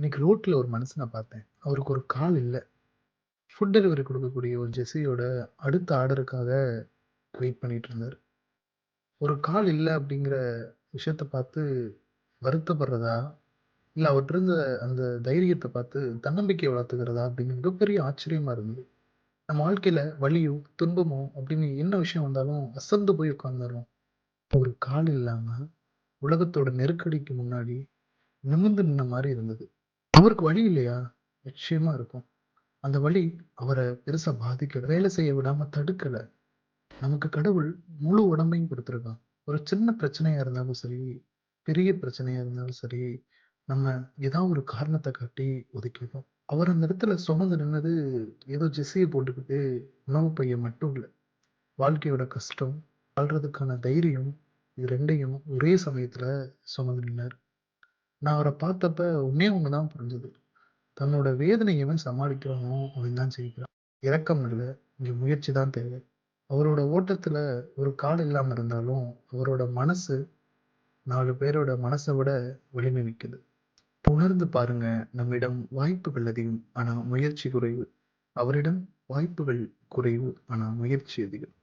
இன்னைக்கு ரோட்டில் ஒரு மனுஷனை பார்த்தேன். அவருக்கு ஒரு கால் இல்லை ஃபுட் டெலிவரி கொடுக்கக்கூடிய ஒரு ஜெஸியோட அடுத்த ஆர்டருக்காக வெயிட் பண்ணிட்டு இருந்தார் ஒரு கால் இல்லை அப்படிங்கிற விஷயத்த பார்த்து வருத்தப்படுறதா? இல்லை அவர்கிட்ட இருந்த அந்த தைரியத்தை பார்த்து தன்னம்பிக்கை வளர்த்துக்கிறதா? அப்படின்னு மிகப்பெரிய ஆச்சரியமா இருந்தது. நம்ம வாழ்க்கையில வலியோ, துன்பமோ அப்படின்னு என்ன விஷயம் வந்தாலும் அசந்து போய் உட்கார்ந்துர்றோம். ஒரு கால் இல்லாம உலகத்தோட நெருக்கடிக்கு முன்னாடி நிமிர்ந்து நின்ன மாதிரி இருந்தது. அவருக்கு வழி இல்லையா? நிச்சயமா இருக்கும். அந்த வழி அவரை பெருசா பாதிக்கல. வேலை செய்ய விடாம தடுக்கல. நமக்கு கடவுள் முழு உடம்பையும் கொடுத்துருக்கான் ஒரு சின்ன பிரச்சனையா இருந்தாலும் சரி, பெரிய பிரச்சனையா இருந்தாலும் சரி, நம்ம ஏதாவது ஒரு காரணத்தை காட்டி ஒதுக்கிடுறோம். அவர் அந்த இடத்துல சுமந்து நின்னது ஏதோ ஜெஸ்ஸிய போட்டுக்கிட்டு உணவு பைய மட்டும் இல்லை வாழ்க்கையோட கஷ்டம், வாழ்றதுக்கான தைரியம் இது ரெண்டையும் ஒரே சமயத்துல சுமந்து நின்னார் நான் அவரை பார்த்தப்ப ஒண்ணே ஒண்ணு தான் புரிஞ்சது. தன்னோட வேதனைய எவன் சமாளிக்கிறானோ அவன் தான் ஜெயிக்கிறான். இரக்கம் இல்லை இங்க முயற்சி தான் தேவை. அவரோட ஓட்டத்துல ஒரு கால் இல்லாம இருந்தாலும், அவரோட மனசு நாலு பேரோட மனசை விட வலிமை மிக்கது. உணர்ந்து பாருங்க, நம்மிடம் வாய்ப்புகள் அதிகம். ஆனா முயற்சி குறைவு. அவரிடம் வாய்ப்புகள் குறைவு. ஆனா முயற்சி அதிகம்.